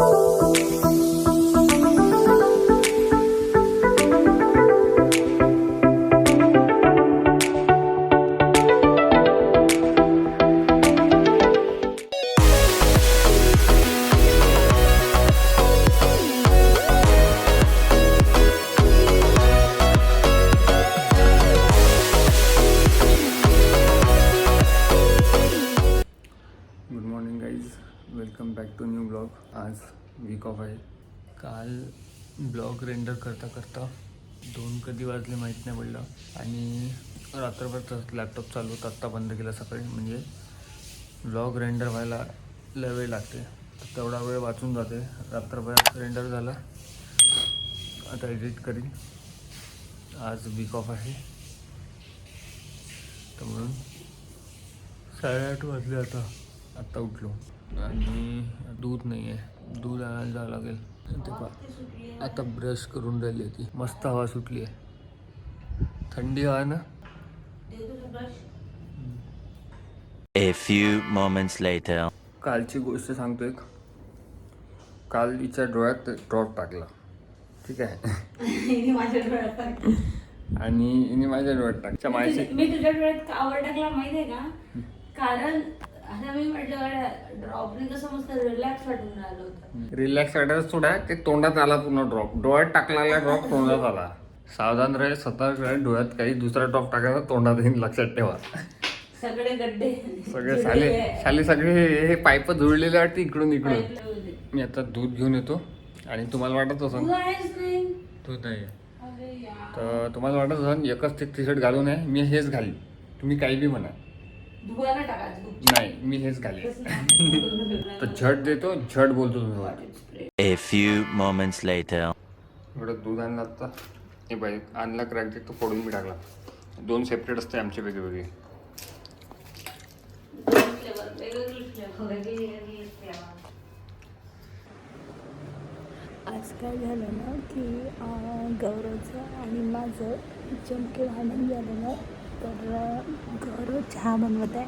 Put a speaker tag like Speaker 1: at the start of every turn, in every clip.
Speaker 1: Thank you. Welcome back to new blog. आज week off आहे. काल ब्लॉग रेंडर करता करता दोन कधी वाजले माहीत नाही पडलं. आणि रात्रभर तसं लॅपटॉप चालू होता आत्ता बंद केला सकाळी. म्हणजे ब्लॉग रेंडर व्हायला लय वेळ लागते. तेवढा वेळ वाचून जाते. रात्रभर रेंडर झाला. आता एडिट करीन. आज वीक ऑफ आहे. तर म्हणून साडेआठ वाजले आता. आत्ता उठलो. आणि दूध नाही आहे. दूध आणायला जावं लागेल. ते पहा. आता ब्रश करून राहिली होती मस्त हवा सुटली आहे. थंडी हवा आहे ना?
Speaker 2: A few moments later.
Speaker 1: कालची गोष्ट सांगतो एक. काल हिच्या डोळ्यात ड्रॉप टाकला. ठीक आहे?
Speaker 3: टाकलं.
Speaker 1: आणि हिने माझ्या डोळ्यात टाकच्या माझ्याशी
Speaker 3: मी तुझ्या डोळ्यात टाकला माहितीये का? कारण आता मी म्हटलं ड्रॉपने कसं मस्त रिलॅक्स वाटून राहिलं होतं.
Speaker 1: रिलॅक्स वाटायला सोडा ते तोंडात आला पूर्ण ड्रॉप डोळ्यात टाकलेला ड्रॉप तोंडात आला. सावधान राहील सतर्क राहील डोळ्यात काही दुसरा ड्रॉप टाकायचा तोंडात येईन लक्षात ठेवा.
Speaker 3: सगळे गड्डे.
Speaker 1: सगळे शाले शाले सगळे हे- हे पाईप जुळलेले वाटते इकडून इकडून. मी आता दूध घेऊन येतो. आणि तुम्हाला वाटत असं
Speaker 3: तू आहेस नाही.
Speaker 1: दूध नाही.
Speaker 3: अरे यार.
Speaker 1: तर तुम्हाला वाटत असं एकच ते टी शर्ट घालून आहे मी हेच घालीन. तुम्ही काही बी म्हणा.
Speaker 3: धुवायला टाकायचं तू.
Speaker 1: नाही मी हेच घालीन तर झट देतो झट बोलतो तुम्ही
Speaker 2: A few moments later.
Speaker 1: एवढं दूध आणलं आता हे बाई आणला क्रॅक तो फोडून मी टाकला दोन सेपरेट असते आमचे वेगवेगळे.
Speaker 4: आज काय झालं ना की अं, गौरवचं आणि माझं चमके भांडण झालं ना तर गौरव चहा बनवत आहे.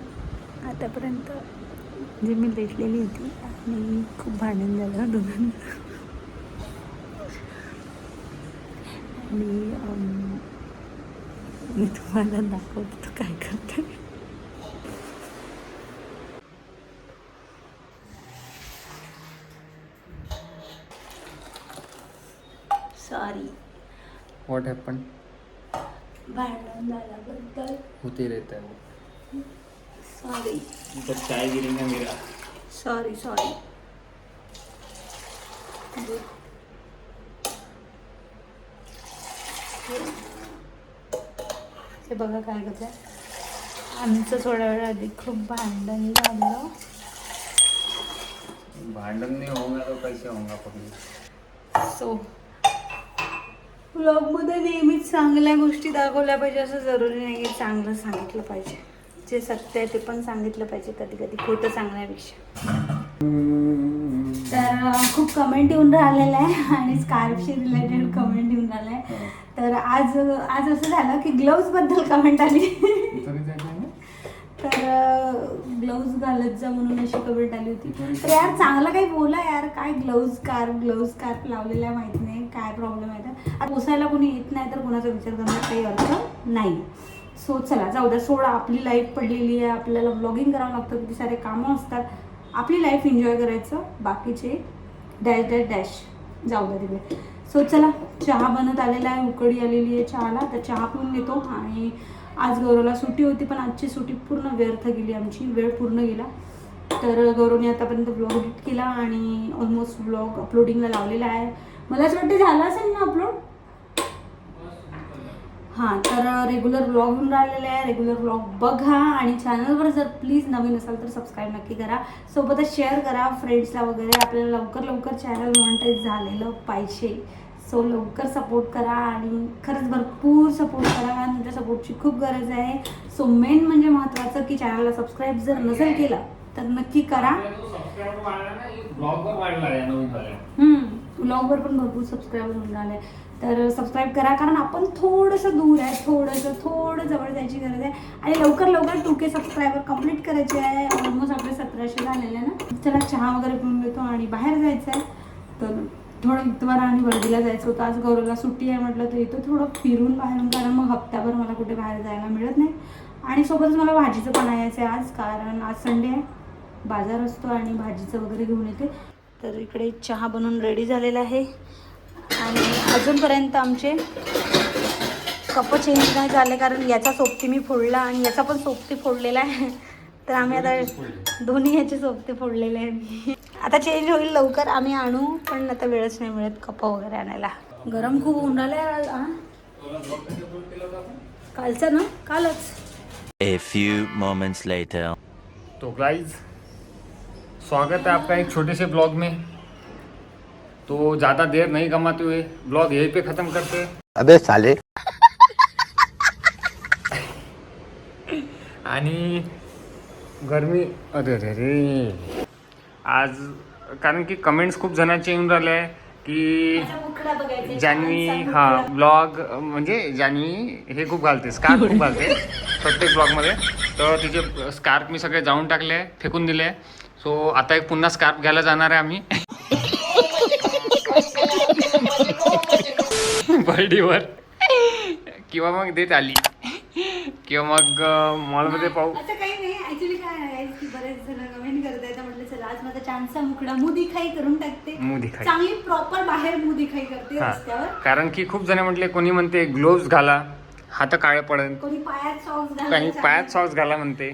Speaker 4: आतापर्यंत म्हणजे मी लेटलेली होती आणि खूप भांडण झालं दोघांचं. आणि मी तुम्हाला दाखवतो तो काय करते. सॉरी
Speaker 1: व्हॉट हॅपन
Speaker 4: भांडण झाल्याबद्दल
Speaker 1: होते रहता है वो
Speaker 4: सॉरी
Speaker 1: तो चाय गिरेगा मेरा?
Speaker 4: सॉरी सॉरी हे बघा काय करत आमचं थोड्या वेळ आधी खूप भांडण झालं.
Speaker 1: भांडण नहीं होगा तो कैसे होगा पगली
Speaker 4: सो ब्लॉगमध्ये नेहमीच चांगल्या गोष्टी दाखवल्या पाहिजे असं जरुरी नाही की चांगलं सांगितलं पाहिजे. जे सत्य आहे ते पण सांगितलं पाहिजे कधी कधी खोटं सांगण्यापेक्षा तर खूप कमेंट येऊन राहिलेलं आहे आणि स्कार्फशी रिलेटेड कमेंट येऊन राहिलं आहे तर आज आज असं झालं की ग्लोव्जबद्दल कमेंट आली. तर ग्लव्ज घालत जा म्हणून अशी कमेंट आली होती. तर यार चांगलं काही बोला यार. काय ग्लव्ज कार ग्लोव्ज कार लावलेला माहीत नाही. काय प्रॉब्लेम आहे तर. आता पोसायला कोणी येत नाही तर कोणाचा विचार करण्यात काही अर्थ नाही. सो चला जाऊ द्या. सोडा. आपली लाईफ पडलेली आहे. आपल्याला ब्लॉगिंग करावं लागतं. किती सारे कामं असतात. आपली लाईफ एन्जॉय करायचं. बाकीचे डॅश डॅश डॅश जाऊ द्या तिकडे. सो चला चहा बनत आलेला आहे उकडी आलेली आहे चहाला. तर चहा पिऊन घेतो. आणि आज गौरवला सुट्टी होती पण आजची सुट्टी पूर्ण व्यर्थ गेली. आमची वेळ पूर्ण गेला. तर गौरवने आतापर्यंत ब्लॉग एडिट केला आणि ऑलमोस्ट ब्लॉग अपलोडिंगला लावलेला आहे. मला असं वाटतं झालं असेल ना अपलोड हां तर रेग्युलर ब्लॉग होऊन राहिलेले आहे. रेग्युलर ब्लॉग बघा आणि चॅनलवर जर प्लीज नवीन असाल तर सबस्क्राईब नक्की करा. सोबतच शेअर करा. फ्रेंड्सला वगैरे आपल्याला लवकर लवकर चॅनल मॉनिटाईज झालेलं पाहिजे. सो लवकर सपोर्ट करा आणि खरंच भरपूर सपोर्ट करा. कारण तुमच्या सपोर्टची खूप गरज आहे. सो मेन म्हणजे महत्त्वाचं की चॅनलला सबस्क्राईब जर नसेल केलं तर नक्की करा.
Speaker 1: ब्लॉगवर
Speaker 4: पण भरपूर सबस्क्राईबर होऊन राहिले तर सबस्क्राईब करा कारण आपण थोडंसं दूर आहे थोडंसं थोडं जवळ जायची गरज आहे. आणि लवकर लवकर टू के सबस्क्रायबर कंप्लीट करायचे आहे. ऑलमोस्ट आपले सतराशे झालेले ना. चला चहा वगैरे पिऊन घेतो आणि बाहेर जायचं आहे तर थोडं इतवार आणि वर्दीला जायचं होतं. आज गौरवला सुट्टी आहे म्हटलं तर इथं थोडं फिरून बाहेरून कारण मग हप्त्याभर मला कुठे बाहेर जायला मिळत नाही. आणि सोबतच मला भाजीचं पण आणायचं आहे आज कारण आज संडे आहे. बाजार असतो आणि भाजीचं वगैरे घेऊन येते. तर इकडे चहा बनवून रेडी झालेला आहे. आणि अजूनपर्यंत आमचे कप चेंज नाही झाले कारण याचा सोबती मी फोडला आणि याचा पण सोबती फोडलेला आहे. तर आम्ही आता दोन्ही याचे सोबते फोडलेले आहे मी आता चेंज होईल लवकर आम्ही आणू पण आता वेळच नाही मिळत कप वगैरे आणायला. गरम खूप होऊन राहिलं हा? कालचा ना? कालच.
Speaker 2: A few moments later.
Speaker 1: तो गाइज स्वागत है आपका एक छोटे से ब्लॉग में. तो ज़्यादा देर नहीं कमाते हुए ब्लॉग यहीं पे ख़त्म करते हैं.
Speaker 5: अबे साले।
Speaker 1: आणि गरमी. अरे रे रे. आज कारण की कमेंट्स खूप जणांचे येऊन राहिले आहे की जान्हवी हा ब्लॉग म्हणजे जान्हवी हे खूप घालते स्कार्फ खूप घालते प्रत्येक ब्लॉगमध्ये तर तिचे स्कार्फ मी सगळे जाऊन टाकले फेकून दिले. सो आता एक पुन्हा स्कार्फ घ्यायला जाणार आहे आम्ही. बर्डीवर. किंवा मग देत आली. किंवा मग मॉलमध्ये पाहू.
Speaker 4: नाही ऍक्च्युली काय आहे की बरेच जण कमेंट करत आहेत म्हटलं चला आज माझा चान्स मुकडा मुंह दिखाई करून टाकते.
Speaker 1: मुंह दिखाई.
Speaker 4: चांगली प्रॉपर बाहेर मुंह दिखाई करते
Speaker 1: हा.
Speaker 4: रस्त्यावर.
Speaker 1: कारण की खूप जण म्हटले कोणी म्हणते ग्लोव्स घाला हात काळे पडेल
Speaker 4: कोणी पायात सॉक्स
Speaker 1: काही पायात सॉक्स घाला म्हणते.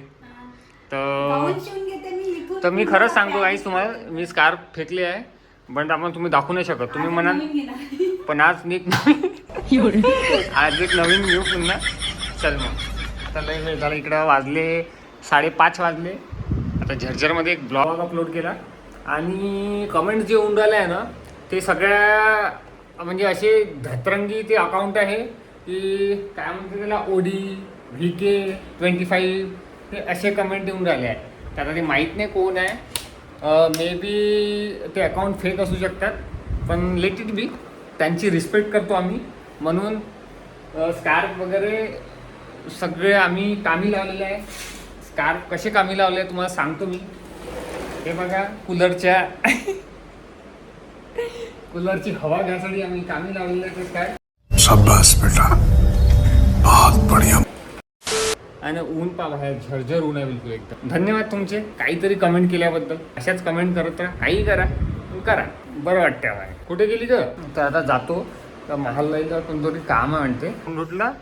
Speaker 1: तर
Speaker 4: गाऊन शिवून घेते मी इथून.
Speaker 1: तर मी
Speaker 4: पुढे
Speaker 1: खरंच सांगतो गाईस तुम्हाला मी स्कार्फ फेकली आहे पण आपण तुम्ही दाखवू नाही शकत. तुम्ही म्हणाल. पण आज मी आज एक नवीन घेऊ पुन्हा. चल मग. आता लय वेळ झाला इकडं वाजले. साडेपाच वाजले. आता झरझरमध्ये एक ब्लॉग अपलोड केला. आणि कमेंट जे होऊन राहिले आहे ना ते सगळ्या म्हणजे असे धतरंगी ते अकाउंट आहे की काय म्हणते त्याला O D V K twenty five हे असे कमेंट येऊन राहिले आहे तर आता ते माहीत नाही कोण आहे. मे बी ते अकाउंट फेक असू शकतात पण लेट इट बी त्यांची रिस्पेक्ट करतो आम्ही. म्हणून स्कार्फ वगैरे सगळे आम्ही कामी लावलेले आहे. स्कार्फ कसे कामी लावले आहे तुम्हाला सांगतो मी. हे बघा कूलरच्या कूलरची हवा घ्यायसाठी आम्ही कामी लावलेलं आहे ते काय?
Speaker 6: शाबाश बेटा. बहुत बढ़िया.
Speaker 1: आणि ऊन पा बाहेर झरझर ऊन आहे बिलकुल एकदम. धन्यवाद तुमचे काहीतरी कमेंट केल्याबद्दल. अशाच कमेंट करत राहा. काही करा करा. बरं वाटतं बाहेर कुठे गेली ग? तर आता जातो. तर महालला कोणतरी काम आहे म्हणते. लुटला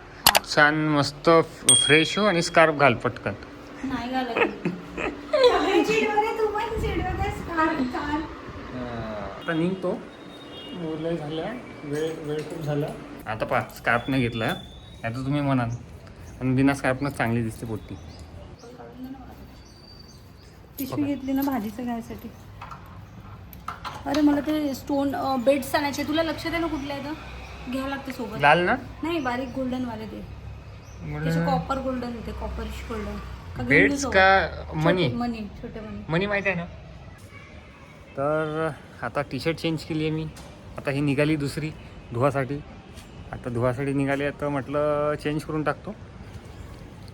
Speaker 1: छान मस्त फ्रेश हो आणि स्कार्फ घाल पटकन.
Speaker 4: नाही.
Speaker 1: आता निघतो. लय झालं. वेळ वेळ खूप झाला. आता पा स्कार्फ नाही घेतला. आता तुम्ही म्हणाल. पण बिना स्कार्फनं चांगली दिसते पोट्टी.
Speaker 4: पिशवी घेतली ना भाजीचं घ्यायसाठी. अरे मला ते स्टोन बेड्स आणायचे तुला लक्षात आहे ना कुठले आहे तर घ्यावं लागते सोबत.
Speaker 1: लाल ना?
Speaker 4: नाही बारीक गोल्डन वाले ते. कॉपर गोल्डन होते कॉपरिश गोल्डन
Speaker 1: बेड्स का मनी?
Speaker 4: मनी छोटे मनी.
Speaker 1: मनी माहीत आहे ना? तर आता टी शर्ट चेंज केली आहे मी. आता ही निघाली दुसरी धुवासाठी. आता धुवासाठी निघाली आहे तर म्हटलं चेंज करून टाकतो.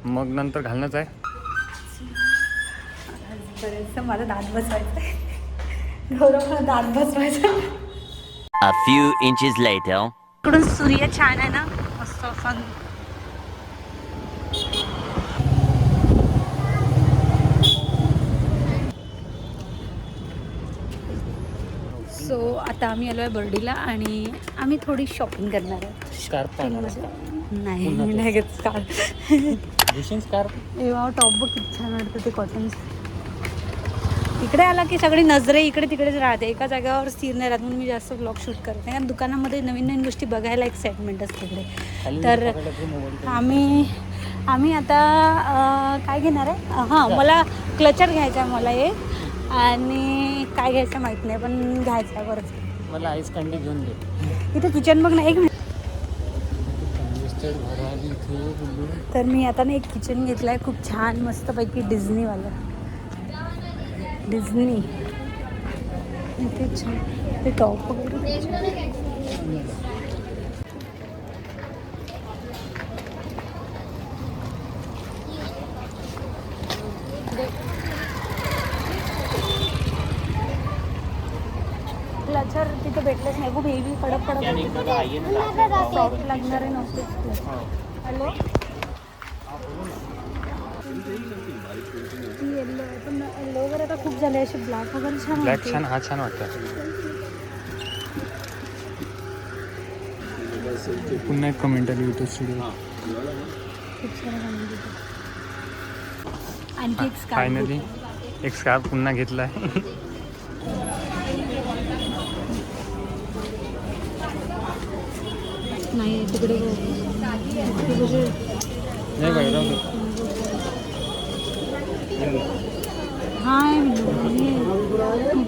Speaker 1: मग नंतर घालणंच आहे.
Speaker 4: मला दात बसवायचं गौरव दात बसवायचं
Speaker 2: A few inches later.
Speaker 4: इकडून सूर्य छान आहे ना? मस्त सो आता आम्ही आलो आहे बर्डीला आणि आम्ही थोडी शॉपिंग करणार आहे.
Speaker 1: स्कार्फ
Speaker 4: शॉपिंगमध्ये नाही मी नाही घेत स्कार्फ एव्हा टॉप बघ किती छान वाटतं ते कॉटन इकडे आला की सगळी नजरे इकडे तिकडेच राहते. एका जागेवर स्थिर नाही राहत म्हणून मी जास्त ब्लॉग शूट करते कारण दुकानामध्ये नवीन नवीन गोष्टी बघायला एक्साइटमेंट असते इकडे. तर आम्ही आम्ही आता काय घेणार आहे? हां मला क्लचर घ्यायचा आहे मला एक. आणि काय घ्यायचं माहीत नाही पण घ्यायचं आहे बरंच
Speaker 1: मला आईस कँडी घेऊन दे.
Speaker 4: इथे किचन बघ ना एक मिनिट तर मी आता ना एक किचन घेतलं आहे खूप छान मस्तपैकी डिझनीवालं डिझनी इथे छान. ते टॉप वगैरे खूप छान. क्लचर तिथे भेटलेच नाही खूप हेवी कडक कडक सॉफ्ट लागणारे नव्हते हॅलो ती येल्लो आहे पण येल्लो वगैरे आता खूप झाले असे ब्लॅक वगैरे छान
Speaker 1: ब्लॅक. छान हा छान वाटतं पुन्हा एक कमेंट आली होती स्टुडिओ
Speaker 4: खूप. आणखी एक
Speaker 1: फायनली. एक स्कार्फ पुन्हा घेतला आहे
Speaker 4: नाही तिकडे. हाय
Speaker 1: नाही,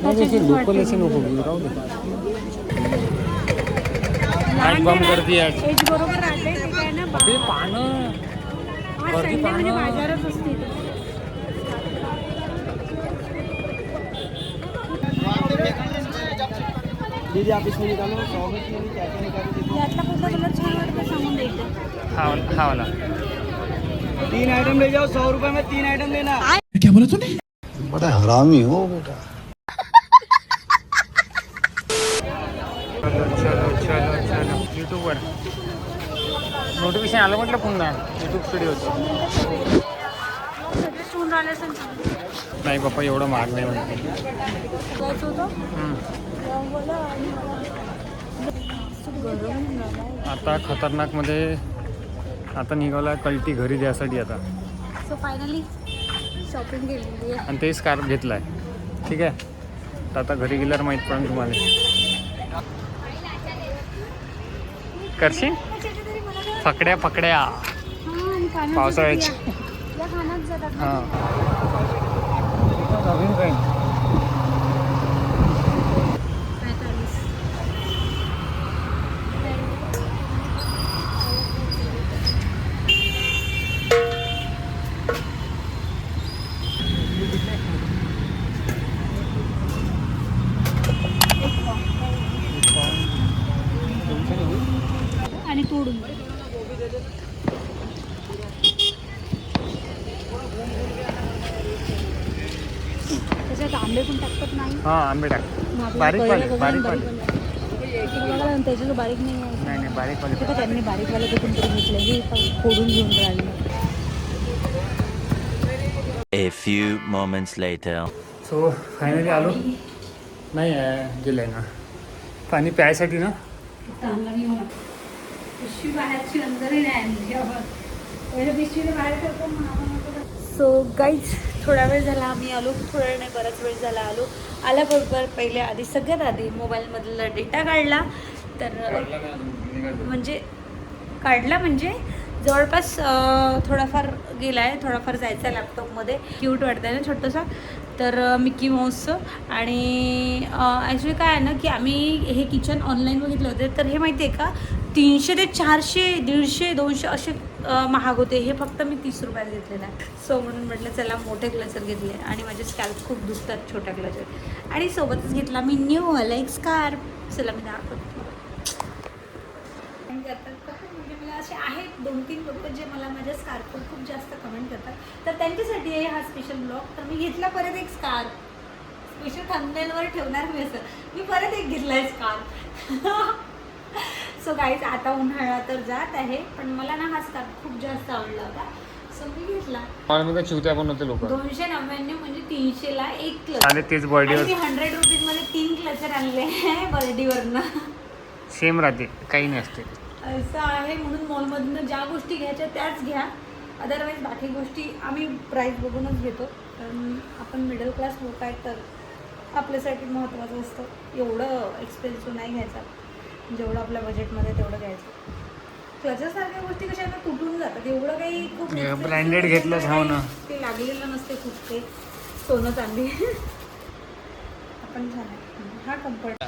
Speaker 1: तसे लोकल असे नको घेऊ, राहू दे. आज बम गर्दी आहे
Speaker 4: एज बरोबर राहते ते काय ना बा-
Speaker 1: ते पानं.
Speaker 4: हा
Speaker 1: गर्दी
Speaker 4: यातला कुठला कलर छान वाटतं सांगून द्यायचं
Speaker 1: हा हा वाला
Speaker 5: तीन आइटम ले जाओ सौ रुपए में तीन आइटम लेना
Speaker 6: क्या बोला तूने? बड़ा हरामी हो बेटा।
Speaker 1: चलो चलो चलो चलो. यूट्यूबवर नोटिफिकेशन आलं म्हटलं पुन्हा. यूट्यूब स्टुडिओचं. नाही पप्पा एवढं महाग नाही म्हणते. आता खतरनाकमध्ये आता निघाला कल्टी घरी द्यासाठी आता.
Speaker 4: सो फायनली शॉपिंग केलेली आहे.
Speaker 1: आणि ते स्कार्फ घेतला आहे ठीक आहे? तर आता घरी गेल्यावर माहीत पडेल तुम्हाला. करशील?
Speaker 4: हा, आणि खाण्याचं
Speaker 1: पावसाळ्याची. हां नवीन काही
Speaker 4: बेचाळीस. आणि तोडून त्याच्यात आंबे पण टाकतात नाही.
Speaker 1: हां आंबे टाक. बारीक वाले बारीक वाले.
Speaker 4: बारीक वाले? त्याचे जो बारीक नाही आहे.
Speaker 1: नाही नाही बारीक वाले
Speaker 4: ते का त्यांनी बारीकवाले कुठून तरी घेतले. हे फोडून घेऊन राहिले.
Speaker 2: A few moments later.
Speaker 1: So finally आलो. नाही आहे गेलं ना. पाणी प्यायसाठी ना?
Speaker 4: सो गाईज थोडा वेळ झाला आम्ही आलो. थोडा वेळ नाही बराच वेळ झाला आलो. आल्याबरोबर पहिले आधी सगळ्यात आधी मोबाईलमधला डेटा काढला. तर म्हणजे काढला म्हणजे जवळपास थोडाफार गेला आहे थोडाफार जायचा आहे लॅपटॉपमध्ये क्यूट वाटतं आहे ना छोटंसं. तर अं, मिकी माऊसचं आणि ॲक्च्युली काय आहे ना की आम्ही हे किचन ऑनलाईन बघितले होते. तर हे माहिती आहे का? तीनशे ते चारशे दीडशे दोनशे असे महाग होते हे फक्त मी तीस रुपयात घेतलेलं आहे. सो म्हणून म्हटलं चला मोठे क्लचर घेतले. आणि माझे स्कॅल्प खूप दुखतात छोट्या क्लचर आणि सोबतच घेतला मी न्यू आला एक स्कार्फ चला मी दाखवतो. म्हणजे असे आहेत. दोन तीन लोक जे मला माझ्या स्कार्फवर खूप जास्त कमेंट करतात. तर त्यांच्यासाठी आहे हा स्पेशल ब्लॉग तर मी घेतला परत एक स्कार्फ स्पेशल थंबनेलवर ठेवणार मी असं. मी परत एक घेतला आहे स्कार्फ सो गाईज आता उन्हाळा तर जात आहे पण मला ना हा स्कार्फ खूप जास्त आवडला होता. सो मी घेतला.
Speaker 1: मला मी काय चिवत्या पण होते लोक.
Speaker 4: दोनशे नव्याण्णव म्हणजे तीनशेला एक
Speaker 1: आणि
Speaker 4: क्लच
Speaker 1: तेच बर्थडेवर
Speaker 4: आणि हंड्रेड रुपीजमध्ये तीन क्लचर आणले बर्डीवरनं
Speaker 1: सेम राहते काही नसते
Speaker 4: असं आहे म्हणून मॉलमधनं ज्या गोष्टी घ्यायच्या त्याच घ्या. अदरवाईज बाकी गोष्टी आम्ही प्राईस बघूनच घेतो. कारण आपण मिडल क्लास लोक आहेत तर आपल्यासाठी महत्त्वाचं असतं. एवढं एक्सपेन्सिव्ह नाही घ्यायचं. जेवढं आपल्या बजेटमध्ये तेवढं घ्यायचं. क्लचरसारख्या गोष्टी कशा ना तुटून जातात? एवढं काही खूप
Speaker 1: हे
Speaker 4: expensive
Speaker 1: branded घेतलं
Speaker 4: काही
Speaker 1: हो ना.
Speaker 4: ते लागलेलं नसते खूप ते. सोनं चांदी. आपण छान आहे. हा कम्फर्ट